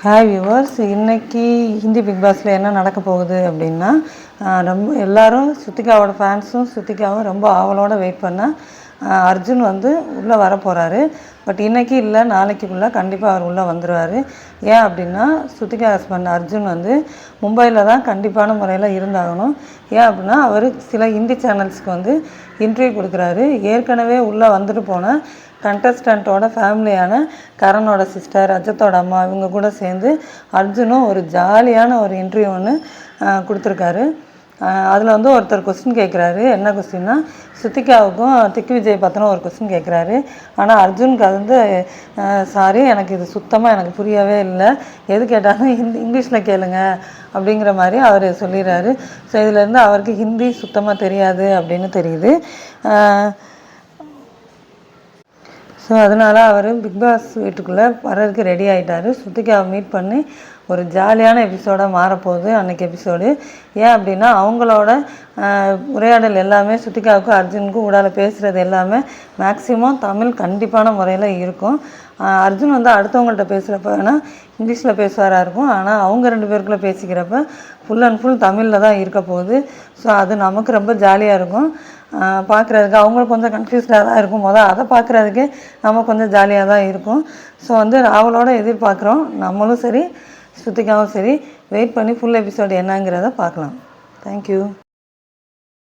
Hi viewers இன்னைக்கு Hindi big பாஸில் என்ன நடக்க போகுது அப்படின்னா ரொம்ப எல்லாரும் ஸ்ருத்திகாவோட ஃபேன்ஸும் ஸ்ருத்திகாவும் ரொம்ப ஆவலோட வெயிட் பண்ண அர்ஜுன் வந்து உள்ளே வர போகிறாரு பட் இன்றைக்கி இல்லை நாளைக்குள்ளே கண்டிப்பாக அவர் உள்ளே வந்துடுவார் ஏன் அப்படின்னா ஸ்ருத்திகா ஹஸ்பண்ட் அர்ஜுன் வந்து மும்பையில் தான் கண்டிப்பான முறையில் இருந்தாகணும். ஏன் அப்படின்னா அவர் சில ஹிந்தி சேனல்ஸ்க்கு வந்து இன்டர்வியூ கொடுக்குறாரு. ஏற்கனவே உள்ளே வந்துட்டு போன கண்டஸ்டண்ட்டோட ஃபேமிலியான கரனோட சிஸ்டர் அஜத்தோட அம்மா இவங்க கூட சேர்ந்து அர்ஜுனும் ஒரு ஜாலியான ஒரு இன்டர்வியூ ஒன்று கொடுத்துருக்காரு. அதில் வந்து ஒருத்தர் கொஸ்டின் கேட்குறாரு என்ன கொஸ்டின்னா சுத்திகாவுக்கும் திக்கு விஜய் பற்றின ஒரு கொஸ்டின் கேட்குறாரு ஆனால் அர்ஜுனுக்கு அது வந்து சாரி எனக்கு இது சுத்தமாக எனக்கு புரியவே இல்லை. எது கேட்டாலும் ஹிந்தி இங்கிலீஷில் கேளுங்க அப்படிங்கிற மாதிரி அவர் சொல்லிடுறாரு. ஸோ இதுலேருந்து அவருக்கு ஹிந்தி சுத்தமாக தெரியாது அப்படின்னு தெரியுது. ஸோ அதனால் அவர் பிக் பாஸ் வீட்டுக்குள்ளே வர்றதுக்கு ரெடி ஆகிட்டார் ஸ்ருத்திகாவை மீட் பண்ணி ஒரு ஜாலியான எபிசோடாக மாறப்போகுது அன்றைக்கி எபிசோடு ஏன் அப்படின்னா அவங்களோட உரையாடல் எல்லாமே ஸ்ருத்திகாவுக்கும் அர்ஜுனுக்கும் ஊடால பேசுகிறது எல்லாமே மேக்ஸிமம் தமிழ் கண்டிப்பான முறையில் இருக்கும். அர்ஜுன் வந்து அடுத்தவங்கள்ட்ட பேசுகிறப்ப வேணால் இங்கிலீஷில் பேசுவாராக இருக்கும். ஆனால் அவங்க ரெண்டு பேருக்குள்ளே பேசிக்கிறப்ப ஃபுல் அண்ட் ஃபுல் தமிழில் தான் இருக்க போகுது. ஸோ அது நமக்கு ரொம்ப ஜாலியாக இருக்கும். பார்க்குறதுக்கு அவங்களுக்கு கொஞ்சம் கன்ஃபியூஸ்டாக தான் இருக்கும். முதல் அதை பார்க்குறதுக்கு நம்ம கொஞ்சம் ஜாலியாக தான் இருக்கும். ஸோ வந்து அவளோட எதிர்பார்க்குறோம். நம்மளும் சரி ஸ்ருத்திகாவும் சரி. வெயிட் பண்ணி ஃபுல் எபிசோடு என்னங்கிறத பார்க்கலாம். தேங்க்யூ